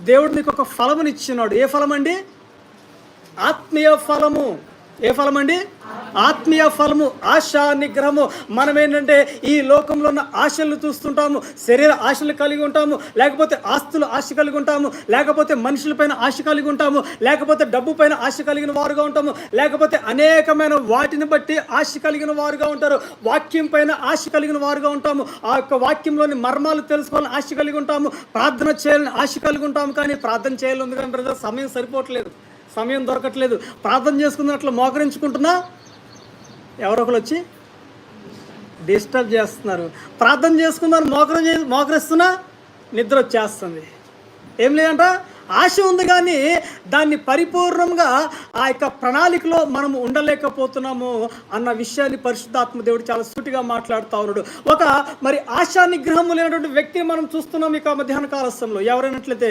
దేవుడు నీకు ఒక ఫలముని ఇచ్చినాడు ఏ ఫలం అండి ఆత్మీయ ఫలము. ఏ ఫలం అండి ఆత్మీయ ఫలము ఆశ నిగ్రహము. మనం ఏంటంటే ఈ లోకంలో ఉన్న ఆశలు చూస్తుంటాము శరీర ఆశలు కలిగి ఉంటాము లేకపోతే ఆస్తులు ఆశ కలిగి ఉంటాము లేకపోతే మనుషులపైన ఆశ కలిగి ఉంటాము లేకపోతే డబ్బు పైన ఆశ కలిగిన వారుగా ఉంటాము లేకపోతే అనేకమైన వాటిని బట్టి ఆశ కలిగిన వారుగా ఉంటారు వాక్యం పైన ఆశ కలిగిన వారుగా ఉంటాము ఆ యొక్క వాక్యంలోని మర్మాలు తెలుసుకోవాలని ఆశ కలిగి ఉంటాము ప్రార్థన చేయాలని ఆశ కలిగి ఉంటాము కానీ ప్రార్థన చేయాలి ఉంది కానీ బ్రదర్ సమయం సరిపోవట్లేదు సమయం దొరకట్లేదు. ప్రార్థన చేసుకున్నట్లు మోకరించుకుంటున్నా? ఎవరో ఒకరు వచ్చి డిస్టర్బ్ చేస్తున్నారు. ప్రార్థన చేసుకున్నారు మోకరం చే మోకరిస్తున్నా నిద్ర వచ్చేస్తుంది. ఏం లేదంట? ఆశ ఉంది కానీ దాన్ని పరిపూర్ణంగా ఆ యొక్క ప్రణాళికలో మనం ఉండలేకపోతున్నాము అన్న విషయాన్ని పరిశుద్ధాత్మ దేవుడు చాలా సూటిగా మాట్లాడుతూ ఉన్నాడు. ఒక మరి ఆశా నిగ్రహము లేనటువంటి వ్యక్తి మనం చూస్తున్నాం ఇక మధ్యాహ్న కాలస్తంలో ఎవరైనట్లయితే